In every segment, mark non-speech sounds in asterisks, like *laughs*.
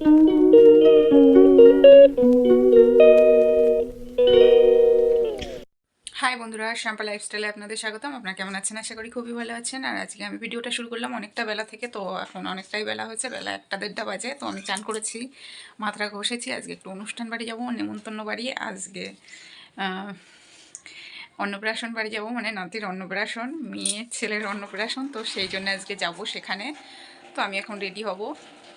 High বন্ধুরা, শ্যাম্পা লাইফস্টাইলে আপনাদের স্বাগতম। আপনারা কেমন আছেন? আশা করি খুবই ভালো আছেন। আর আজকে আমি ভিডিওটা শুরু করলাম অনেকটা বেলা থেকে, তো এখন অনেকটাই বেলা হয়েছে, বেলা একটা দেড়টা বাজে, তো আমি চান করেছি মাথাটা ঘষেছি আজকে একটু অনুষ্ঠান বাড়ি যাব, নেমন্তন্ন বাড়ি। আজকে অন্নপ্রাশন বাড়ি যাব মানে নাতির অন্নপ্রাশন, মেয়ে, ছেলের অন্নপ্রাশন, তো সেই জন্য আজকে যাব সেখানে। তো আমি এখন রেডি হব।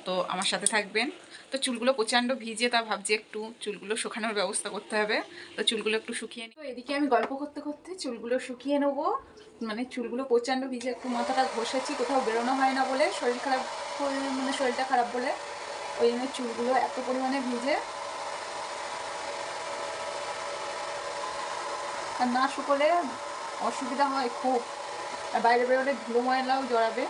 তো আমার সাথে থাকবেন। তো চুলগুলো প্রচণ্ড ভিজে, তা ভাবছি একটু চুলগুলো শুকানোর ব্যবস্থা করতে হবে। তো চুলগুলো একটু শুকিয়ে নিই। তো এদিকে আমি গল্প করতে করতে চুলগুলো শুকিয়ে নেব। মানে চুলগুলো প্রচণ্ড ভিজে, একটু মাথাটা ঘষেছি, কোথাও বেরোনো হয় না বলে, শরীর খারাপ মানে শরীরটা খারাপ বলে। ওই জন্য চুলগুলো এত পরিমাণে ভিজে। আর না শুকোলে অসুবিধা হয় খুব। আর বাইরে বেরোলে ধুলো ময়লাও জড়াবে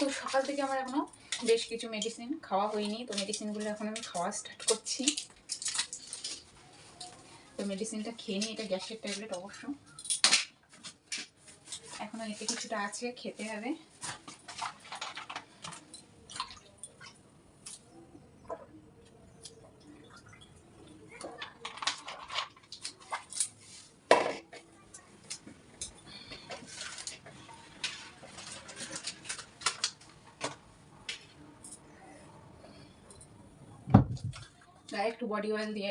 তো সকাল থেকে আমার এখনও বেশ কিছু মেডিসিন খাওয়া হয়নি। তো মেডিসিনগুলো এখন আমি খাওয়া স্টার্ট করছি। তো মেডিসিনটা খেয়ে নিই, এটা গ্যাসের ট্যাবলেট অবশ্য। এখনও এতে কিছুটা আছে, খেতে হবে। গায়ে একটু বডি অয়েল দিয়ে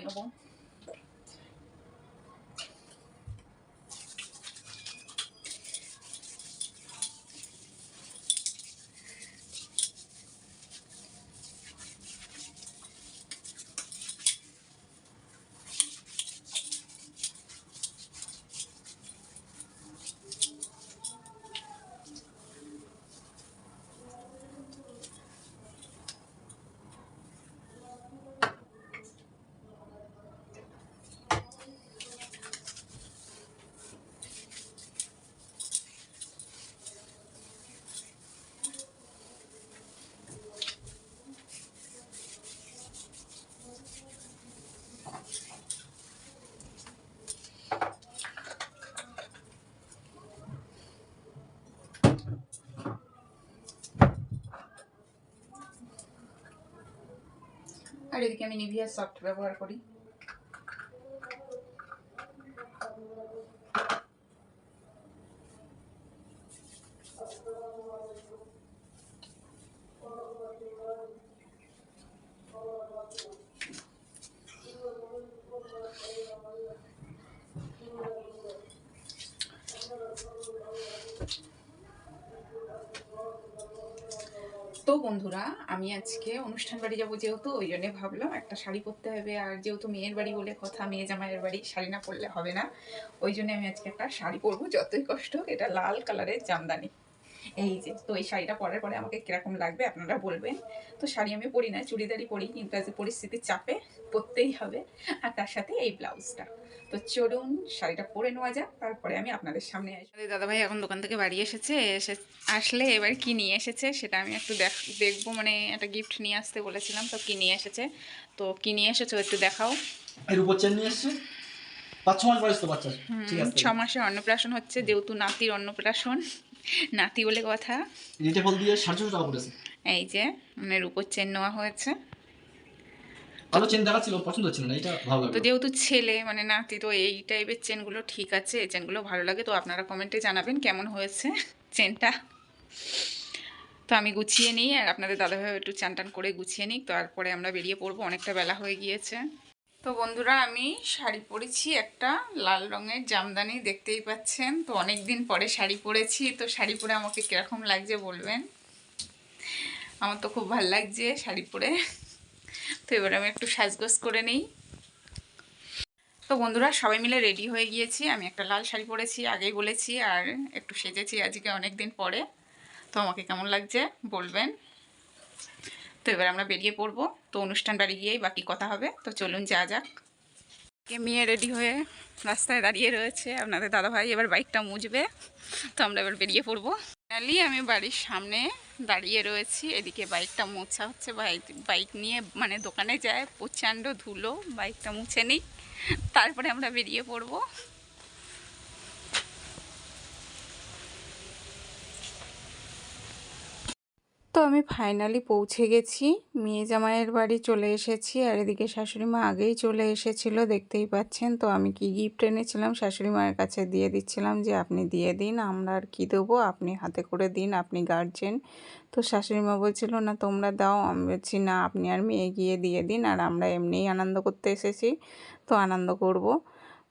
এদিকে আমি নিভিয়া সফট ব্যবহার করি। তো বন্ধুরা, আমি আজকে অনুষ্ঠান বাড়ি যাব যেহেতু, ওই জন্য ভাবলাম একটা শাড়ি পরতে হবে। আর যেহেতু মেয়ের বাড়ি বলে কথা, মেয়ে জামাইয়ের বাড়ি শাড়ি না পরলে হবে না। ওই জন্য আমি আজকে একটা শাড়ি পরবো, যতই কষ্ট এটা লাল কালারের জামদানি। এই যে, তো এই শাড়িটা পরার পরে আমাকে কীরকম লাগবে আপনারা বলবেন। তো শাড়ি আমি পরি না, চুড়িদারই পরি, কিন্তু আজ পরিস্থিতির চাপে পরতেই হবে। আর তার সাথে এই ব্লাউজটা। তো চলুন শাড়িটা পরে নেওয়া যাক তারপরে আমি আপনাদের সামনে আসব দাদাভাই এখন দোকান থেকে বাড়ি এসেছে এসে আসলে এবার কি নিয়ে এসেছে সেটা আমি একটু দেখ দেখব মানে একটা গিফট নিয়ে আসতে বলেছিলাম তো কি নিয়ে এসেছে? তো কি নিয়ে এসেছ একটু দেখাও। এর উপর চেন নিয়ে এসছে? পাঁচ ছ মাস বয়স তো বাচ্চার ঠিক আছে। ছ মাসের অন্নপ্রাশন হচ্ছে যেহেতু নাতির অন্নপ্রাশন নাতি বলে কথা। রেটে ফল দিয়ে সাড়ে ছশো টাকা পড়েছে। এই যে মানে রূপোর চেন নেওয়া হয়েছে। ভালো চেন দেখাচ্ছিল পছন্দ হচ্ছিল না, এটা ভালো তো যেহেতু ছেলে মানে নাতি, তো এই টাইপের চেনগুলো ঠিক আছে, এই চেনগুলো ভালো লাগে, তো আপনারা কমেন্টে জানাবেন কেমন হয়েছে চেনটা তো আমি গুছিয়ে নিই, আর আপনাদের দাদাভাই একটু চান টান করে গুছিয়ে নিই তারপরে আমরা বেরিয়ে পড়ব, অনেকটা বেলা হয়ে গিয়েছে। তো বন্ধুরা, আমি শাড়ি পরেছি একটা, লাল রঙের জামদানি, দেখতেই পাচ্ছেন। তো অনেক দিন পরে শাড়ি পরেছি, তো শাড়ি পরে আমাকে কীরকম লাগছে বলবেন? আমার তো খুব ভালো লাগছে শাড়ি পরে। তো এবার আমি একটু সাজগোজ করে নিই। তো বন্ধুরা, সবাই মিলে রেডি হয়ে গিয়েছি। আমি একটা লাল শাড়ি পরেছি, আগেই বলেছি, আর একটু সেজেছি আজকে অনেক দিন পরে। তো আমাকে কেমন লাগছে বলবেন? তো এবার আমরা বেরিয়ে পড়ব। তো অনুষ্ঠান বাড়ি গিয়েই বাকি কথা হবে। তো চলুন, যা যাক। মেয়ে রেডি হয়ে রাস্তায় দাঁড়িয়ে রয়েছে। আপনাদের দাদাভাই এবার বাইকটা মুছবে। তো আমরা এবার বেরিয়ে পড়ব। ফাইনালি আমি বাড়ির সামনে দাঁড়িয়ে রয়েছি। এদিকে বাইকটা মোছা হচ্ছে। বাইক বাইক নিয়ে মানে দোকানে যায়। প্রচণ্ড ধুলো। বাইকটা মুছে নিই। তারপরে আমরা বেরিয়ে পড়ব। তো আমি ফাইনালি পৌঁছে গেছি। মেয়ে জামাইয়ের বাড়ি চলে এসেছি আর এদিকে শাশুড়ি মা আগেই চলে এসেছিল, দেখতেই পাচ্ছেন। তো আমি কি গিফট এনেছিলাম শাশুড়ি মায়ের কাছে দিয়ে দিচ্ছিলাম যে, আপনি দিয়ে দিন, আমরা আর কী দেবো? আপনি হাতে করে দিন, আপনি গার্জেন তো শাশুড়ি মা বলছিল, না, তোমরা দাও। আমি বলছি, না, আপনি আর মেয়ে গিয়ে দিয়ে দিন, আর আমরা এমনিই আনন্দ করতে এসেছি, তো আনন্দ করব।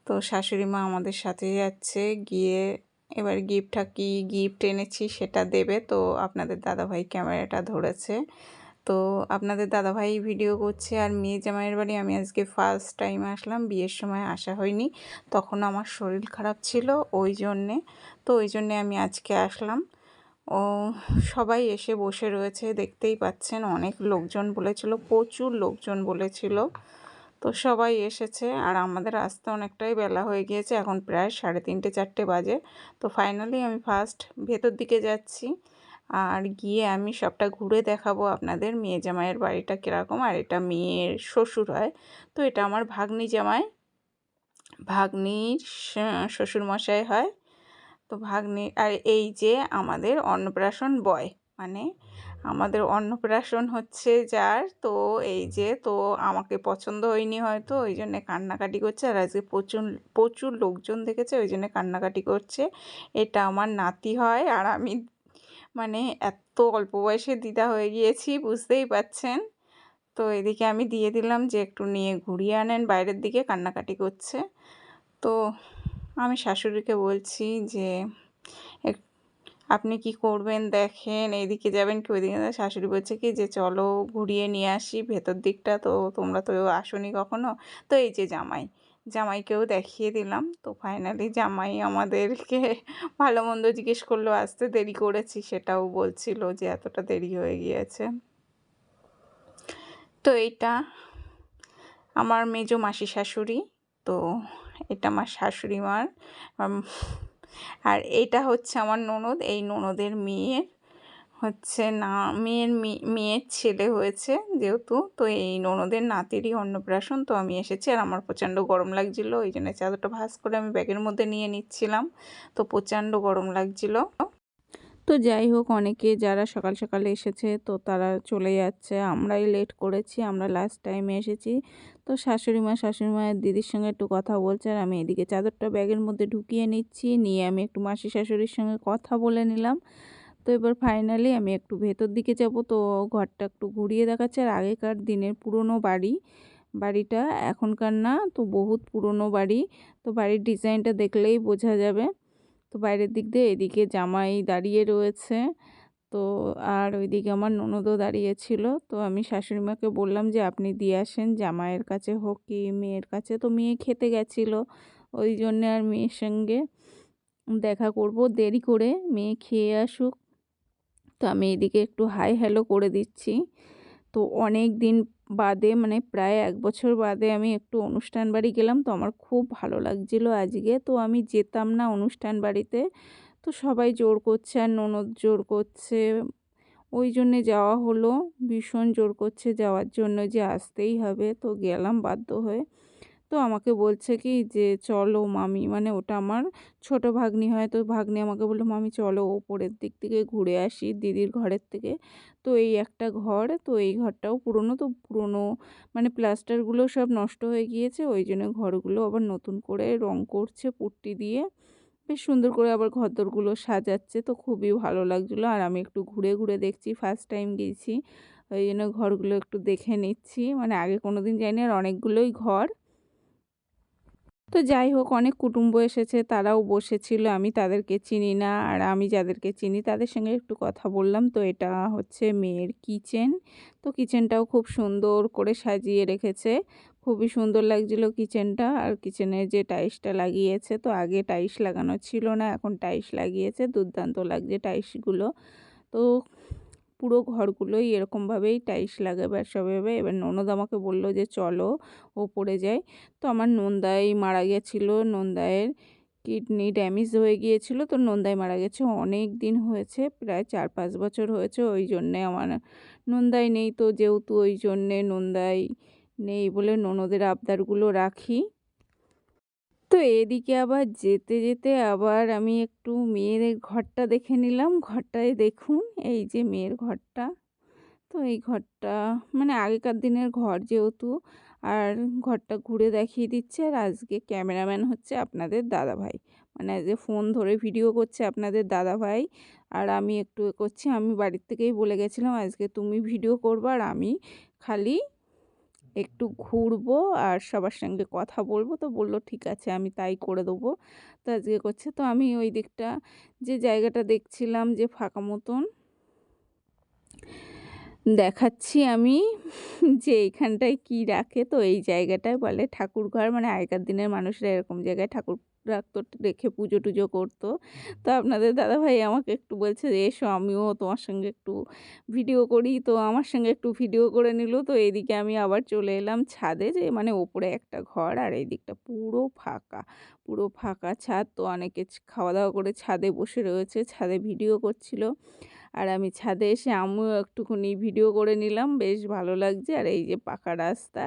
তো শাশুড়ি মা আমাদের সাথে যাচ্ছে, গিয়ে এবার গিফটটা কি গিফট এনেছি সেটা দেবে। তো আপনাদের দাদাভাই ক্যামেরাটা ধরেছে। তো আপনাদের দাদাভাই ভিডিও করছে আর মেয়ে জামাইয়ের বাড়ি। আমি আজকে ফার্স্ট টাইম আসলাম, বিয়ের সময় আসা হয়নি। তখন আমার শরীর খারাপ ছিল ওই জন্যে। তো ওই জন্যে আমি আজকে আসলাম। ও সবাই এসে বসে রয়েছে, দেখতেই পাচ্ছেন অনেক লোকজন বলেছিল, প্রচুর লোকজন বলেছিল। তো সবাই এসেছে আর আমাদের আসতে অনেকটাই বেলা হয়ে গিয়েছে। এখন প্রায় সাড়ে তিনটে, চারটে বাজে। তো ফাইনালি আমি ফার্স্ট ভেতর দিকে যাচ্ছি আর গিয়ে আমি সবটা ঘুরে দেখাবো আপনাদের মেয়ে জামাইয়ের বাড়িটা কীরকম আর এটা মেয়ের শ্বশুর হয়। তো এটা আমার ভাগ্নি জামাই। ভাগ্নির শ্বশুরমশাই হয়। তো ভাগ্নি, আর এই যে আমাদের অন্নপ্রাশন বয় মানে আমাদের অন্নপ্রাশন হচ্ছে যার। তো এই যে তো আমাকে পছন্দ হয়নি হয়তো ওই জন্যে কান্নাকাটি করছে। আর আজকে প্রচুর প্রচুর লোকজন দেখেছে ওই জন্যে কান্নাকাটি করছে। এটা আমার নাতি হয় আর আমি মানে এত অল্প বয়সে দিদা হয়ে গিয়েছি বুঝতেই পাচ্ছেন? তো এদিকে আমি দিয়ে দিলাম যে একটু নিয়ে ঘুরিয়ে আনেন বাইরের দিকে কান্নাকাটি করছে। তো আমি শাশুড়িকে বলছি যে আপনি কি করবেন দেখেন, এইদিকে যাবেন কি ওইদিকে শাশুড়ি বলছে কি যে, চলো ঘুরিয়ে নিয়ে আসি ভেতর দিকটা। তো তোমরা তো আসনি কখনো? তো এই যে জামাই, জামাইকেও দেখিয়ে দিলাম। তো ফাইনালি জামাই আমাদেরকে *laughs* ভালো মন্দ জিজ্ঞেস করল, আসতে দেরি করেছি? সেটাও বলছিল যে, এতটা দেরি হয়ে গিয়েছে। তো এইটা আমার মেজো মাসি শাশুড়ি। তো এটা আমার শাশুড়ি মার আর এইটা হচ্ছে আমার ননদ, এই ননদের মেয়ের হচ্ছে না, মেয়ের মেয়ের ছেলে হয়েছে যেহেতু, তো এই ননদের নাতিরই অন্নপ্রাশন, তো আমি এসেছি আর আমার প্রচণ্ড গরম লাগছিল, ওই জন্য চাদরটা ভাস করে আমি ব্যাগের মধ্যে নিয়ে নিচ্ছিলাম, তো প্রচণ্ড গরম লাগছিল। তো যাই হোক, অনেকে যারা সকাল সকালে এসেছে, তো তারা চলে যাচ্ছে, আমরাই লেট করেছি, আমরা লাস্ট টাইমে এসেছি তো শাশুড়ি মা, শাশুড়ি মায়ের দিদির সঙ্গে একটু কথা বলছে আর আমি এদিকে চাদরটা ব্যাগের মধ্যে ঢুকিয়ে নিচ্ছি। নিয়ে আমি একটু মাসি শাশুড়ির সঙ্গে কথা বলে নিলাম। তো এবার ফাইনালি আমি একটু ভেতর দিকে যাব। তো ঘরটা একটু ঘুরিয়ে দেখাচ্ছে আর আগেকার দিনের পুরনো বাড়ি, বাড়িটা এখনকার না, তো বহুত পুরনো বাড়ি। তো বাড়ির ডিজাইনটা দেখলেই বোঝা যাবে। তো বাইরের দিক দিয়ে এদিকে জামাই দাঁড়িয়ে রয়েছে। তো আর ওইদিকে আমার ননদও দাঁড়িয়েছিল তো আমি শাশুড়ি মাকে বললাম যে, আপনি দিয়ে আসেন, জামাইয়ের কাছে হোক কি মেয়ের কাছে। তো মেয়ে খেতে গেছিল। ওই জন্যে আর মেয়ের সঙ্গে দেখা করব, দেরি করে মেয়ে খেয়ে আসুক। তো আমি এদিকে একটু হাই হ্যালো করে দিচ্ছি। তো অনেক দিন বাদে মানে প্রায় এক বছর বাদে আমি একটু অনুষ্ঠান বাড়ি গেলাম। তো আমার খুব ভালো লাগছিল আজকে। তো আমি যেতাম না অনুষ্ঠান বাড়িতে। তো সবাই জোর করছে আর ননদ জোর করছে। ওই জন্যে যাওয়া হলো। ভীষণ জোর করছে যাওয়ার জন্য যে আসতেই হবে। তো গেলাম বাধ্য হয়ে। তো আমাকে বলছে কি যে, চলো মামি। মানে ওটা আমার ছোট ভাগ্নি হয়। তো ভাগ্নি আমাকে বলল, মামি, চলো ওপরের দিক থেকে ঘুরে আসি দিদির ঘরের থেকে। তো এই একটা ঘর। তো এই ঘরটাও পুরনো। তো পুরনো মানে প্লাস্টারগুলো সব নষ্ট হয়ে গিয়েছে। ওই জন্য ঘরগুলো আবার নতুন করে রং করছে পুট্টি দিয়ে। বেশ সুন্দর করে আবার ঘরদোরগুলো সাজাচ্ছে, তো খুবই ভালো লাগছিল। আর আমি একটু ঘুরে ঘুরে দেখছি ফার্স্ট টাইম গিয়েছি ওই জন্য ঘরগুলো একটু দেখে নিচ্ছি। মানে আগে কোনো দিন যাইনি, আর অনেকগুলোই ঘর। তো যাই হোক, অনেক কুটুম্ব এসেছে, তারাও বসেছিল, আমি তাদেরকে চিনি না। আর আমি যাদেরকে চিনি, তাদের সঙ্গে একটু কথা বললাম। তো এটা হচ্ছে মেয়ের কিচেন। তো কিচেনটাও খুব সুন্দর করে সাজিয়ে রেখেছে। খুবই সুন্দর লাগছিল কিচেনটা। আর কিচেনের যে টাইলসটা লাগিয়েছে, তো আগে টাইলস লাগানো ছিল না, এখন টাইলস লাগিয়েছে। দুর্দান্ত লাগছে টাইলসগুলো তো পুরো ঘরগুলোই এরকমভাবেই টাইলস লাগাবে আর সবাইভাবে এবার ননদ আমাকে বলল যে, চলো ওপরে যাই। তো আমার নন্দাই মারা গেছিল। নন্দায়ের কিডনি ড্যামেজ হয়ে গিয়েছিল। তো নন্দাই মারা গেছে অনেক দিন হয়েছে, প্রায় চার পাঁচ বছর হয়েছে। ওই জন্যে আমার নন্দাই নেই তো, যেহেতু ওই জন্যে নন্দাই নেই বলে ননদের আবদারগুলো রাখি। তো এদিকে আবার যেতে যেতে আবার আমি একটু মেয়ের ঘরটা দেখে নিলাম। ঘরটায় দেখুন, এই যে মেয়ের ঘরটা। তো এই ঘরটা মানে আগেকার দিনের ঘর যেহেতু, আর ঘরটা ঘুরে দেখিয়ে দিচ্ছে। আর আজকে ক্যামেরাম্যান হচ্ছে আপনাদের দাদা ভাই মানে যে ফোন ধরে ভিডিও করছে আপনাদের দাদা ভাই আর আমি একটু করছি, আমি বাড়ির থেকেই বলে গেছিলাম, আজকে তুমি ভিডিও করবে আর আমি খালি একটু ঘুরবো আর সবার সঙ্গে কথা বলব। তো বলল, ঠিক আছে, আমি তাই করে দেবো। তো আজকে করছে। তো আমি ওই দিকটা যে জায়গাটা দেখছিলাম যে ফাঁকা মতন, দেখাচ্ছি আমি *laughs* যে এইখানটায় কি রাখে। তো এই জায়গাটায় বলে ঠাকুর ঘর মানে আগেকার দিনের মানুষরা এরকম জায়গায় ঠাকুর রাখতো রেখে পুজো টুজো করতো। তো আপনাদের দাদাভাই আমাকে একটু বলছে যে এসো আমিও তোমার সঙ্গে একটু ভিডিও করি। তো আমার সঙ্গে একটু ভিডিও করে নিল। তো এইদিকে আমি আবার চলে এলাম ছাদে যে মানে ওপরে একটা ঘর আর এই দিকটা পুরো ফাঁকা পুরো ফাঁকা ছাদ। তো অনেকে খাওয়া দাওয়া করে ছাদে বসে রয়েছে ছাদে ভিডিও করছিল। আর আমি ছাদে এসে আমিও একটুখানি ভিডিও করে নিলাম, বেশ ভালো লাগছে। আর এই যে পাকা রাস্তা,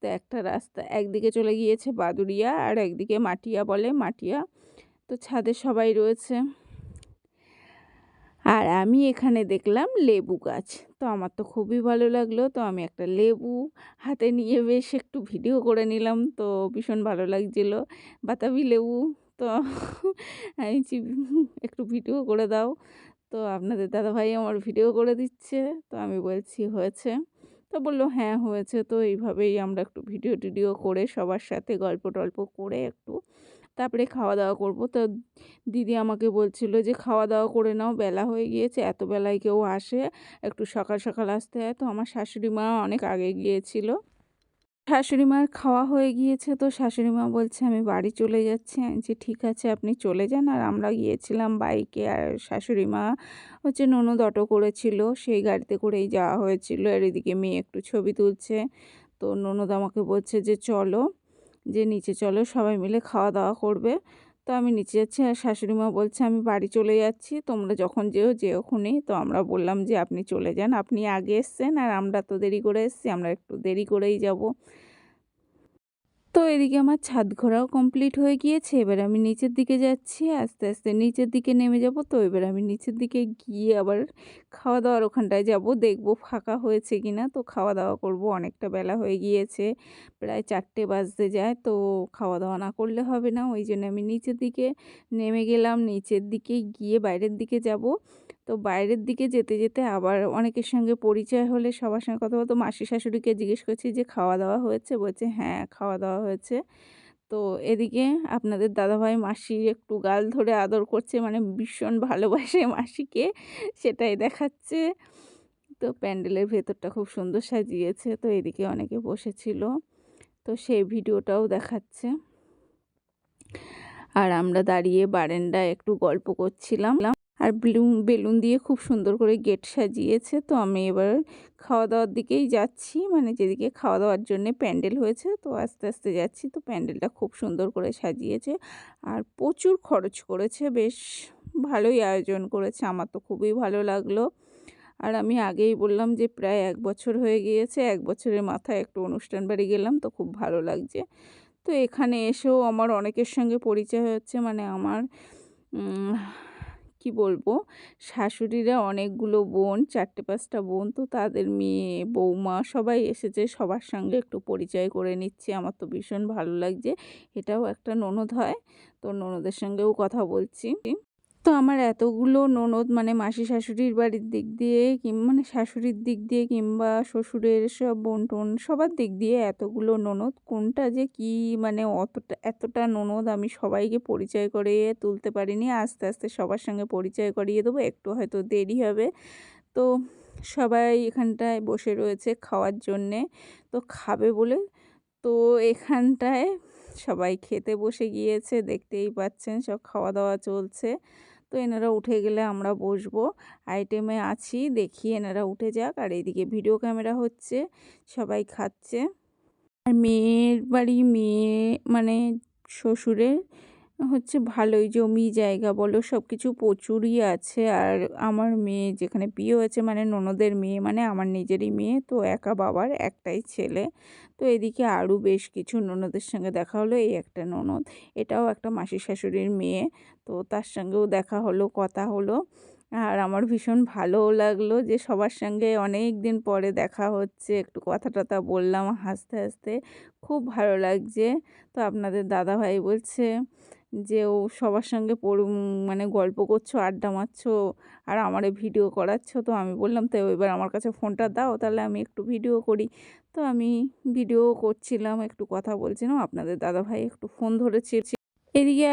তো একটা রাস্তা, একদিকে চলে গিয়েছে বাদুরিয়া আর একদিকে মাটিয়া বলে মাটিয়া, তো ছাদে সবাই রয়েছে। আর আমি এখানে দেখলাম লেবু গাছ, তো আমার তো খুবই ভালো লাগল, তো আমি একটা লেবু হাতে নিয়ে বেশ একটু ভিডিও করে নিলাম, তো ভীষণ ভালো লাগছিল। বাতাবি লেবু, তো একটু ভিডিও করে দাও তো আপনাদের দাদাভাই আমার ভিডিও করে দিচ্ছে। তো আমি বলছি, হয়েছে? তো বলল হ্যাঁ হয়েছে। তো এইভাবেই আমরা একটু ভিডিও টিডিও করে সবার সাথে গল্প টল্প করে একটু তারপরে খাওয়া দাওয়া করব। তো দিদি আমাকে বলছিল যে, খাওয়া দাওয়া করে নাও, বেলা হয়ে গিয়েছে, এত বেলায় কেউ আসে, একটু সকাল সকাল আসতে হয়। তো আমার শাশুড়ি মা অনেক আগে গিয়েছিল। শাশুড়ি মার খাওয়া হয়ে গিয়েছে তো শাশুড়ি মা বলছে, আমি বাড়ি চলে যাচ্ছি। যে, ঠিক আছে, আপনি চলে যান। আর আমরা গিয়েছিলাম বাইকে আর শাশুড়ি মা হচ্ছে ননদ অটো করেছিল, সেই গাড়িতে করেই যাওয়া হয়েছিল। আর এদিকে মেয়ে একটু ছবি তুলছে, তো ননদ আমাকে বলছে যে, চলো। যে, নিচে চলো, সবাই মিলে খাওয়া দাওয়া করবে। তো আমি নিচে যাচ্ছি আর শাশুড়ি মা বলছে, আমি বাড়ি চলে যাচ্ছি, তোমরা যখন যেও যে ওখানে তো আমরা বললাম যে, আপনি চলে যান, আপনি আগে এসছেন আর আমরা তো দেরি করে এসছি, আমরা একটু দেরি করেই যাব। তো এদিকে আমার ছাদ ঘোরাও কমপ্লিট হয়ে গিয়েছে। এবার আমি নিচের দিকে যাচ্ছি, আস্তে আস্তে নিচের দিকে নেমে যাব। তো এবার আমি নিচের দিকে গিয়ে আবার খাওয়া দাওয়ার ওখানটায় যাব। দেখব ফাঁকা হয়েছে কি না তো খাওয়া দাওয়া করব। অনেকটা বেলা হয়ে গিয়েছে, প্রায় চারটে বাজতে যায়। তো খাওয়া দাওয়া না করলে হবে না। ওই জন্য আমি নিচের দিকে নেমে গেলাম। নিচের দিকে গিয়ে বাইরের দিকে যাব। তো বাইরের দিকে যেতে যেতে আবার অনেকের সঙ্গে পরিচয় হলে সবার সঙ্গে কথা বলতো। মাসি শাশুড়িকে জিজ্ঞেস করছি যে, খাওয়া দাওয়া হয়েছে? বলছে হ্যাঁ খাওয়া দাওয়া হয়েছে। তো এদিকে আপনাদের দাদাভাই মাসি একটু গাল ধরে আদর করছে মানে ভীষণ ভালোবাসে মাসিকে, সেটাই দেখাচ্ছে। তো প্যান্ডেলের ভেতরটা খুব সুন্দর সাজিয়েছে, তো এদিকে অনেকে বসেছিল, তো সেই ভিডিওটাও দেখাচ্ছে। আর আমরা দাঁড়িয়ে বারেন্দায় একটু গল্প করছিলাম। আর বেলুন বেলুন দিয়ে খুব সুন্দর করে গেট সাজিয়েছে। তো আমি এবার খাওয়া দাওয়ার দিকেই যাচ্ছি। মানে যেদিকে খাওয়া দাওয়ার জন্য প্যান্ডেল হয়েছে, তো আস্তে আস্তে যাচ্ছি। তো প্যান্ডেলটা খুব সুন্দর করে সাজিয়েছে আর প্রচুর খরচ করেছে। বেশ ভালোই আয়োজন করেছে। আমার তো খুবই ভালো লাগল। আর আমি আগেই বললাম যে প্রায় এক বছর হয়ে গিয়েছে। এক বছরের মাথায় একটু অনুষ্ঠান বাড়ি গেলাম, তো খুব ভালো লাগছে। তো এখানে এসেও আমার অনেকের সঙ্গে পরিচয় হচ্ছে। মানে আমার কি বলব? শাশুড়িরা অনেকগুলো বোন, চারটে পাঁচটা বোন, তো তাদের মেয়ে, বৌমা সবাই এসেছে, সবার সঙ্গে একটু পরিচয় করে নিচ্ছে। আমার তো ভীষণ ভালো লাগছে। এটাও একটা ননদ হয়, তো ননদের সঙ্গেও কথা বলছি। তো আমার এতগুলো ননদ মানে মাসি শাশুড়ির বাড়ির দিক দিয়ে কিংবা মানে শাশুড়ির দিক দিয়ে কিংবা শ্বশুরের সব বোন টোন সবার দিক দিয়ে এতগুলো ননদ, কোনটা যে কি মানে অতটা, এতটা ননদ আমি সবাইকে পরিচয় করিয়ে তুলতে পারিনি। আস্তে আস্তে সবার সঙ্গে পরিচয় করিয়ে দেবো, একটু হয়তো দেরি হবে। তো সবাই এখানটায় বসে রয়েছে খাওয়ার জন্যে। তো খাবে বলে তো এখানটায় সবাই খেতে বসে গিয়েছে, দেখতেই পাচ্ছেন সব খাওয়া দাওয়া চলছে। তো এনারা উঠে গেলে আমরা বসবো। আইটেমে আছি, দেখি এনারা উঠে যাক। আর এইদিকে ভিডিও ক্যামেরা হচ্ছে, সবাই খাচ্ছে। আর মেয়ের বাড়ি, মেয়ে মানে শ্বশুরের হচ্ছে ভালোই জমি, জায়গা বলো সব কিছু প্রচুরই আছে। আর আমার মেয়ে যেখানে বিয়ে হয়েছে মানে ননদের মেয়ে মানে আমার নিজেরই মেয়ে, তো একা বাবার একটাই ছেলে। তো এদিকে আরও বেশ কিছু ননদের সঙ্গে দেখা হলো, এই একটা ননদ, এটাও একটা মাসি শাশুড়ির মেয়ে। তো তার সঙ্গেও দেখা হলো, কথা হলো। আর আমার ভীষণ ভালোও লাগল যে সবার সঙ্গে অনেক দিন পরে দেখা হচ্ছে, একটু কথা টথা বললাম হাসতে হাসতে খুব ভালো লাগছে। তো আপনাদের দাদাভাই বলছে যে ও সবার সঙ্গে পড়ু মানে গল্প করছ, আড্ডা মারছো আর আমারে ভিডিও করাচ্ছ। তো আমি বললাম, তো এবার আমার কাছে ফোনটা দাও, তাহলে আমি একটু ভিডিও করি। তো আমি ভিডিও করছিলাম, একটু কথা বলছিলাম। আপনাদের দাদাভাই একটু ফোন ধরেছে। এদিকে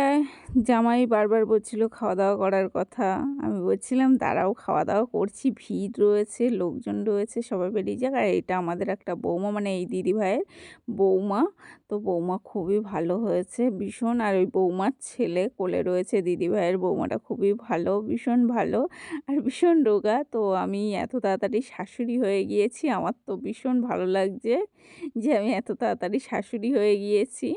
জামাই বারবার বলছিল খাওয়া দাওয়া করার কথা। আমি বলছিলাম, দাঁড়াও খাওয়া দাওয়া করছি, ভিড় রয়েছে, লোকজন রয়েছে, সবাই বেরিয়ে যাক। আর এটা আমাদের একটা বৌমা মানে এই দিদি ভাইয়ের বৌমা। তো বৌমা খুবই ভালো হয়েছে, ভীষণ। আর ওই বৌমার ছেলে কোলে রয়েছে দিদি ভাইয়ের বৌমাটা, খুবই ভালো, ভীষণ ভালো আর ভীষণ রোগা। তো আমি এত তাড়াতাড়ি শাশুড়ি হয়ে গিয়েছি, আমার তো ভীষণ ভালো লাগছে যে আমি এত তাড়াতাড়ি শাশুড়ি হয়ে গিয়েছি।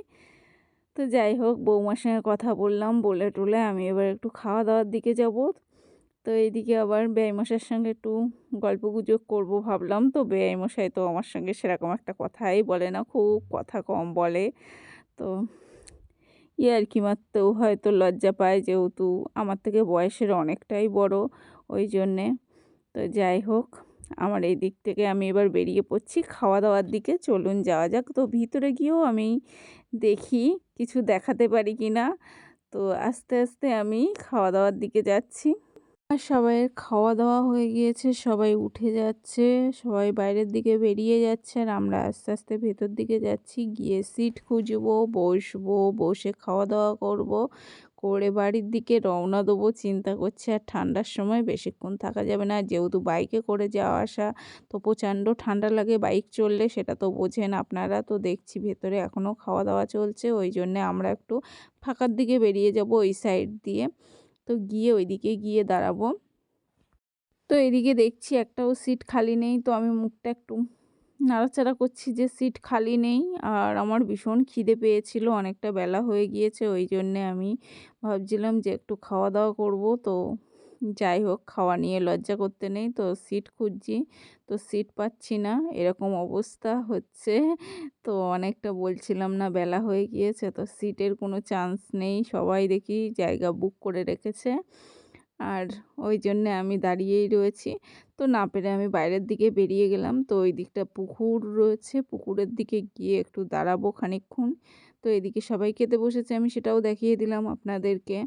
তো যাই হোক, বৌমার সঙ্গে কথা বললাম, বলে টলে আমি এবার একটু খাওয়া দাওয়ার দিকে যাব। তো এইদিকে আবার বেয়াইমশাইয়ের সঙ্গে একটু গল্প গুজব করব ভাবলাম। তো বেয়াইমশাই তো আমার সঙ্গে সেরকম একটা কথাই বলে না, খুব কথা কম বলে। তো ইয়ে আর কি মারতেও হয়তো লজ্জা পায় যেহেতু আমার থেকে বয়সের অনেকটাই বড়, ওই জন্যে। তো যাই হোক। আমার এই দিক থেকে আমি এবার বেরিয়ে পড়ছি। খাওয়া দাওয়ার দিকে চলুন যাওয়া যাক। তো ভিতরে গিয়েও আমি দেখি কিছু দেখাতে পারি কি না। তো আস্তে আস্তে আমি খাওয়া দাওয়ার দিকে যাচ্ছি। আর সবাইয়ের খাওয়া দাওয়া হয়ে গিয়েছে, সবাই উঠে যাচ্ছে, সবাই বাইরের দিকে বেরিয়ে যাচ্ছে আর আমরা আস্তে আস্তে ভেতর দিকে যাচ্ছি। গিয়ে সিট খুঁজবো, বসবো, বসে খাওয়া দাওয়া করব। করে বাড়ির দিকে রওনা দেবো, চিন্তা করছি আর ঠান্ডার সময় বেশিক্ষণ থাকা যাবে না। যেহেতু বাইকে করে যাওয়া আসা, তো প্রচণ্ড ঠান্ডা লাগে বাইক চললে সেটা তো বোঝেন আপনারা। তো দেখছি ভেতরে এখনও খাওয়া দাওয়া চলছে, ওই জন্যে আমরা একটু ফাঁকার দিকে বেরিয়ে যাব ওই সাইড দিয়ে। তো গিয়ে ওইদিকে গিয়ে দাঁড়াবো। তো এদিকে দেখছি একটাও সিট খালি নেই, তো আমি মুখটা একটু নাড়াচাড়া করছি যে সিট খালি নেই। আর আমার ভীষণ খিদে পেয়েছিল, অনেকটা বেলা হয়ে গিয়েছে, ওই জন্যে আমি ভাবছিলাম যে একটু খাওয়া দাওয়া করব। তো যাই হোক, খাওয়া নিয়ে লজ্জা করতে নেই, তো সিট খুঁজছি, তো সিট পাচ্ছি না, এরকম অবস্থা হচ্ছে। তো অনেকটা বলছিলাম না, বেলা হয়ে গিয়েছে, তো সিটের কোনো চান্স নেই, সবাই দেখি জায়গা বুক করে রেখেছে। আর ওই জন্যে আমি দাঁড়িয়েই রয়েছি। তো না পেরে আমি বাইরের দিকে বেরিয়ে গেলাম। তো ওই দিকটা পুকুর রয়েছে, পুকুরের দিকে গিয়ে একটু দাঁড়াবো খানিকক্ষণ। তো এদিকে সবাই খেতে বসেছে, আমি সেটাও দেখিয়ে দিলাম আপনাদেরকে।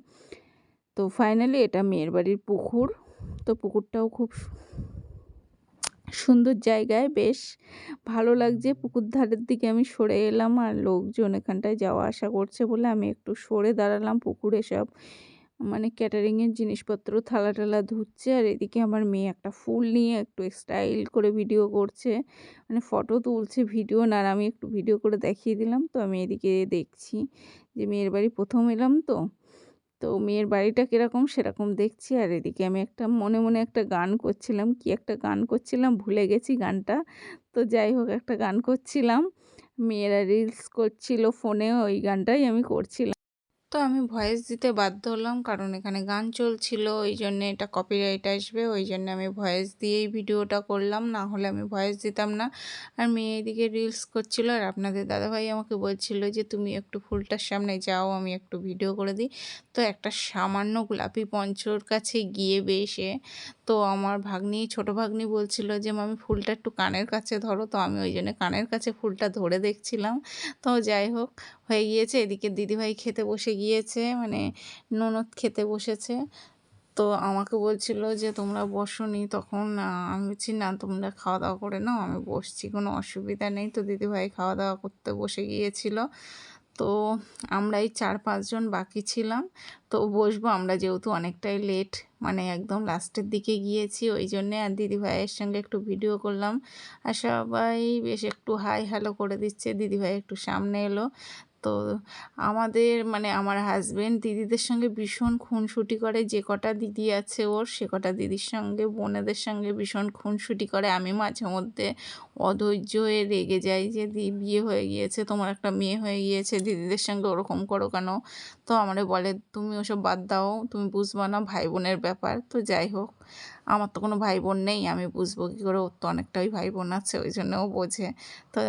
তো ফাইনালি এটা মেয়ের বাড়ির পুকুর। তো পুকুরটাও খুব সুন্দর জায়গায়, বেশ ভালো লাগছে। পুকুর ধারের দিকে আমি সরে এলাম আর লোকজন এখানটায় যাওয়া আসা করছে বলে আমি একটু সরে দাঁড়ালাম পুকুরে সব। মানে ক্যাটারিংয়ের জিনিসপত্র, থালা টালা ধুচ্ছে আর এদিকে আমার মেয়ে একটা ফুল নিয়ে একটু স্টাইল করে ভিডিও করছে। মানে ফটো তুলছে ভিডিও না আমি একটু ভিডিও করে দেখিয়ে দিলাম। তো আমি এদিকে দেখছি যে মেয়ের বাড়ি প্রথম এলাম তো। তো মেয়ের বাড়িটা কীরকম সেরকম দেখছি আর এদিকে আমি একটা মনে মনে একটা গান করছিলাম। কি একটা গান করছিলাম? ভুলে গেছি গানটা। তো যাই হোক, একটা গান করছিলাম। মেয়েরা রিলস করছিল ফোনে ওই গানটাই আমি করছিলাম। তো আমি ভয়েস দিতে বাধ্য হলাম, কারণ এখানে গান চলছিল, ওই জন্যে এটা কপিরাইট আসবে, ওই জন্য আমি ভয়েস দিয়েই ভিডিওটা করলাম, না হলে আমি ভয়েস দিতাম না। আর মেয়ে এদিকে রিলস করছিল, আর আপনাদের দাদাভাই আমাকে বলছিল যে, তুমি একটু ফুলটার সামনে যাও, আমি একটু ভিডিও করে দিই। তো একটা সামান্য গোলাপি পঞ্চর কাছে গিয়ে বেশে তো আমার ভাগ্নি, ছোট ভাগ্নি বলছিল যে, মামি, ফুলটা একটু কানের কাছে ধরো। তো আমি ওই জন্য কানের কাছে ফুলটা ধরে দেখছিলাম। তো যাই হোক, হয়ে গিয়েছে। এদিকে দিদিভাই খেতে বসে গিয়েছে মানে ননদ খেতে বসেছে। তো আমাকে বলছিল যে, তোমরা বসো নি তখন আমি বলছি, না, তোমরা খাওয়া দাওয়া করে নাও, আমি বসছি, কোনো অসুবিধা নেই। তো দিদিভাই খাওয়া দাওয়া করতে বসে গিয়েছিল। তো আমরা এই চার পাঁচজন বাকি ছিলাম। তো বসবো আমরা যেহেতু অনেকটাই লেট মানে একদম লাস্টের দিকে গিয়েছি, ওই জন্যে আর দিদিভাইয়ের সঙ্গে একটু ভিডিও করলাম। আর সবাই বেশ একটু হাই হ্যালো করে দিচ্ছে দিদিভাই একটু সামনে এলো। তো আমাদের মানে আমার হাজবেন্ড দিদিদের সঙ্গে ভীষণ খুনসুটি করে, যে কটা দিদি আছে ওর, সে কটা দিদির সঙ্গে, বোনেদের সঙ্গে ভীষণ খুনসুটি করে, আমি মাঝে মধ্যে অধৈর্য হয়ে রেগে যাই যে, দি, বিয়ে হয়ে গিয়েছে, তোমার একটা মেয়ে হয়ে গিয়েছে, দিদিদের সঙ্গে ওরকম করো কেন? তো আমারে বলে, তুমি ওসব বাদ দাও, তুমি বুঝবা না ভাই বোনের ব্যাপার। তো যাই হোক, আমার তো কোনো ভাই বোন নেই, আমি বুঝব কী করে, ওর তো অনেকটাই ভাই বোন আছে, ওই জন্য ও বোঝে। তো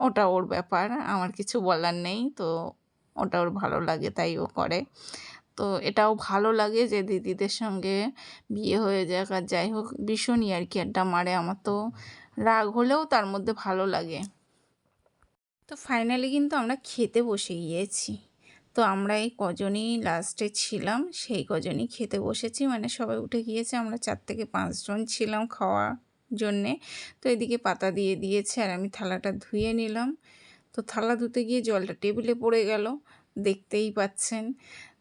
ওটা ওর ব্যাপার, আমার কিছু বলার নেই, তো ওটা ওর ভালো লাগে, তাই ও করে। তো এটাও ভালো লাগে যে, দিদিদের সঙ্গে বিয়ে হয়ে যাক, আর যাই হোক, ভীষণই আর কি আড্ডা মারে আমার তো। রাগ হলেও তার মধ্যে ভালো লাগে। তো ফাইনালি কিন্তু আমরা খেতে বসে গিয়েছি। তো আমরা এই কজনই লাস্টে ছিলাম, সেই কজনই খেতে বসেছি। মানে সবাই উঠে গিয়েছে, আমরা চার থেকে পাঁচজন ছিলাম খাওয়ার জন্যে। তো এদিকে পাতা দিয়ে দিয়েছে আর আমি থালাটা ধুয়ে নিলাম। তো থালা ধুতে গিয়ে জলটা টেবিলে পড়ে গেল, দেখতেই পাচ্ছেন।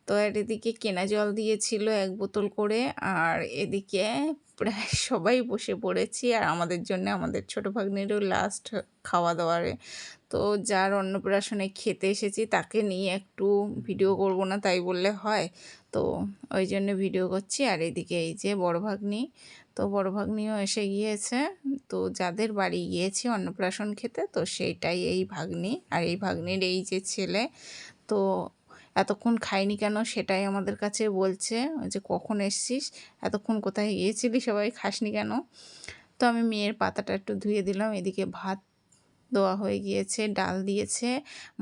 তো আর এদিকে কেনা জল দিয়েছিল এক বোতল করে, আর এদিকে প্রায় *laughs* সবাই বসে পড়েছি আর আমাদের জন্য আমাদের ছোটো ভাগ্নেরও লাস্ট খাওয়া দাওয়ারে তো যার অন্নপ্রাশনে খেতে এসেছি তাকে নিয়ে একটু ভিডিও করব না তাই বললে হয়। তো ওই জন্য ভিডিও করছি আর এদিকে এই যে বড় ভাগ্নি। তো বড় ভাগ্নিও এসে গিয়েছে। তো যাদের বাড়ি গিয়েছি অন্নপ্রাশন খেতে তো সেইটাই এই ভাগ্নি। আর এই ভাগ্নির এই যে ছেলে তো এতক্ষণ খাইনি কেন সেটাই আমাদের কাছে বলছে, যে কখন এসছিস, এতক্ষণ কোথায় গিয়েছিলি সবাই খাসনি কেন? তো আমি মেয়ের পাতাটা একটু ধুয়ে দিলাম, এদিকে ভাত দেওয়া হয়ে গিয়েছে, ডাল দিয়েছে,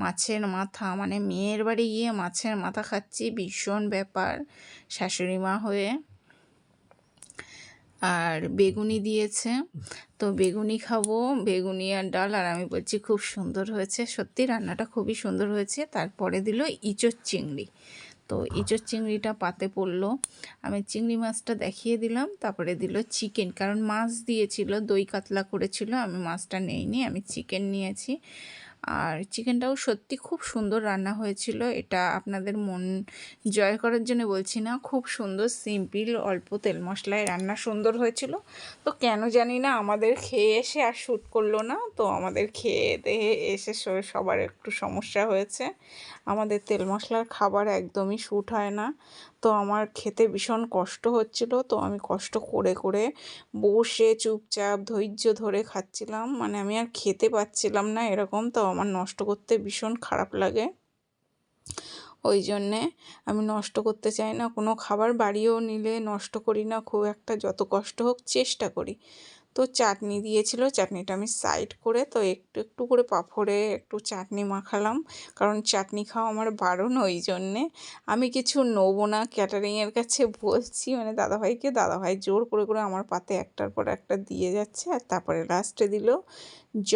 মাছের মাথা মানে মেয়ের বাড়ি গিয়ে মাছের মাথা খাচ্ছি, ভীষণ ব্যাপার, শাশুড়ি মা হয়ে। আর বেগুনি দিয়েছে। তো বেগুনি খাব, বেগুনি আর ডাল, আর আমি বলছি খুব সুন্দর হয়েছে। সত্যি রান্নাটা খুবই সুন্দর হয়েছে। তারপরে দিল ইঁচড় চিংড়ি। তো ইঁচড় চিংড়িটা পাতে পড়ল। আমি চিংড়ি মাছটা দেখিয়ে দিলাম, তারপরে দিল চিকেন। কারণ মাছ দিয়েছিল, দই কাতলা করেছিল, আমি মাছটা নেইনি, আমি চিকেন নিয়েছি। আর চিকেনটাও সত্যি খুব সুন্দর রান্না হয়েছিল। এটা আপনাদের মন জয় করার জন্য বলছি না, খুব সুন্দর, সিম্পল, অল্প তেল মশলায় রান্না সুন্দর হয়েছিল। তো কেন জানি না, আমাদের খেয়ে এসে আর শ্যুট করল না, তো আমাদের খেয়ে দেয়ে এসে সবার একটু সমস্যা হয়েছে। আমাদের তেল মশলার খাবার একদমই শ্যুট হয় না। তো আমার খেতে ভীষণ কষ্ট হচ্ছিল। তো আমি কষ্ট করে করে বসে চুপচাপ ধৈর্য ধরে খাচ্ছিলাম। মানে আমি আর খেতে পাচ্ছিলাম না এরকম। তো আমার নষ্ট করতে ভীষণ খারাপ লাগে। ওই জন্যে আমি নষ্ট করতে চাই না। কোনো খাবার বাড়িও নিলে নষ্ট করি না। খুব একটা যত কষ্ট হোক চেষ্টা করি। তো চাটনি দিয়েছিল। চাটনিটা আমি সাইড করে তো একটু একটু করে পাঁপড়ে, একটু চাটনি মাখালাম। কারণ চাটনি খাওয়া আমার বারণ ওই জন্যে। আমি কিছু নেব না ক্যাটারিংয়ের কাছে বলছি। মানে দাদাভাইকে, দাদাভাই জোর করে করে আমার পাতে একটার পর একটা দিয়ে যাচ্ছে। আর তারপরে লাস্টে দিল জ,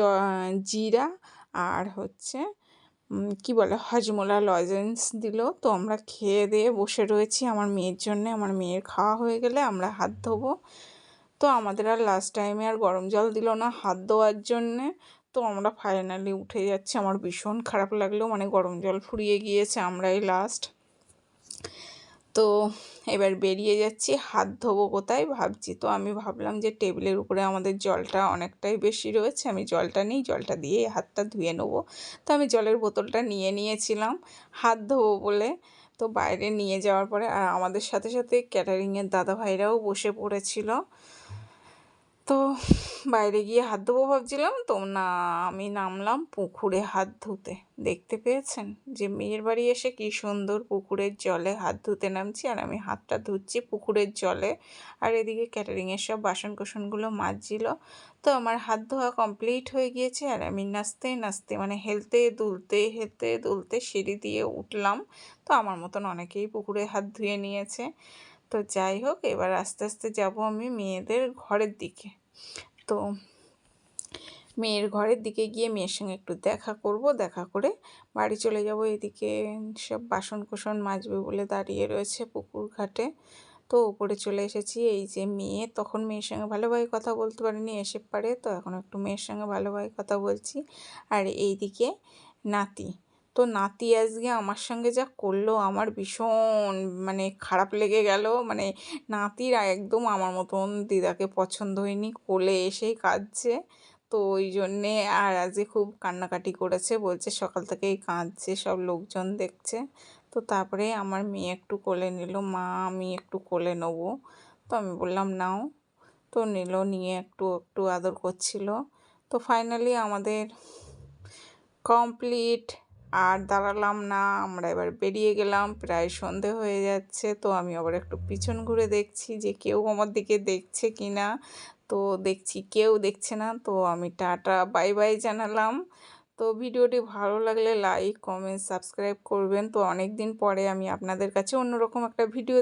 জিরা আর হচ্ছে কি বলে, হজমোলা লজেন্স দিল। তো আমরা খেয়ে দিয়ে বসে রয়েছি। আমার মেয়ের জন্য। আমার মেয়ের খাওয়া হয়ে গেলে আমরা হাত ধোবো। তো আমাদের আর লাস্ট টাইমে আর গরম জল দিল না হাত ধোয়ার জন্যে। তো আমরা ফাইনালি উঠে যাচ্ছি। আমার ভীষণ খারাপ লাগল মানে গরম জল ফুরিয়ে গিয়েছে আমরাই লাস্ট তো এবার বেরিয়ে যাচ্ছি, হাত ধোবো কোথায় ভাবছি। তো আমি ভাবলাম যে টেবিলের উপরে আমাদের জলটা অনেকটাই বেশি রয়েছে, আমি জলটা নিই, জলটা দিয়ে হাতটা ধুয়ে নেব। তো আমি জলের বোতলটা নিয়ে নিয়েছিলাম, হাত ধোবো বলে। তো বাইরে নিয়ে যাওয়ার পরে, আর আমাদের সাথে সাথে ক্যাটারিংয়ের দাদাভাইরাও বসে পড়েছিল। তো বাইরে গিয়ে হাত ধোবো ভাবছিলাম, তো না, আমি নামলাম পুকুরে হাত ধুতে। দেখতে পেয়েছেন? যে মেয়ের বাড়ি এসে কি সুন্দর পুকুরের জলে হাত ধুতে নামছি, আর আমি হাতটা ধুচ্ছি পুকুরের জলে। আর এদিকে ক্যাটারিংয়ের সব বাসন কোসনগুলো মাজছিল। তো আমার হাত ধোয়া কমপ্লিট হয়ে গিয়েছে, আর আমি নাচতে নাচতে মানে হেলতে দুলতে হেলতে দুলতে সিঁড়ি দিয়ে উঠলাম। তো আমার মতন অনেকেই পুকুরে হাত ধুয়ে নিয়েছে। তো যাই হোক, এবার আস্তে আস্তে যাব আমি মেয়েদের ঘরের দিকে। তো মেয়ের ঘরের দিকে গিয়ে মেয়ের সঙ্গে একটু দেখা করব। দেখা করে বাড়ি চলে যাব। এদিকে সব বাসন কোসন মাজবে বলে দাঁড়িয়ে রয়েছে পুকুর ঘাটে। তো উপরে চলে এসেছি। এই যে মেয়ে, তখন মেয়ের সঙ্গে ভালোভাবে কথা বলতে পারিনি, এসে পারে। তো এখন একটু মেয়ের সঙ্গে ভালোভাবে কথা বলছি। আর এইদিকে নাতি তো নাতি আজকে আমার সঙ্গে যা করল, আমার ভীষণ মানে খারাপ লেগে গেল। মানে নাতির একদম আমার মতন দিদাকে পছন্দ হয়নি, কোলে এসেই কাঁদছে। তো ওই জন্যে আর আজকে খুব কান্নাকাটি করেছে, বলছে সকাল থেকেই কাঁদছে, সব লোকজন দেখছে। তো তারপরে আমার মেয়ে একটু কোলে নিল, মা আমি একটু কোলে নেব। তো আমি বললাম, নাও। তো নিল, নিয়ে একটু একটু আদর করছিল। তো ফাইনালি আমাদের কমপ্লিট আর দাঁড়ালাম না, আমরা এবার বেরিয়ে গেলাম, প্রায় সন্ধে হয়ে যাচ্ছে, তো আমি আবার একটু পিছন ঘুরে দেখছি যে কেউ আমার দিকে দেখছে কি না তো দেখছি কেউ দেখছে না, তো আমি টাটা, বাই বাই জানালাম। তো ভিডিওটি ভালো লাগলে লাইক, কমেন্ট, সাবস্ক্রাইব করবেন। তো অনেক দিন পরে আমি আপনাদের কাছে অন্যরকম একটা ভিডিও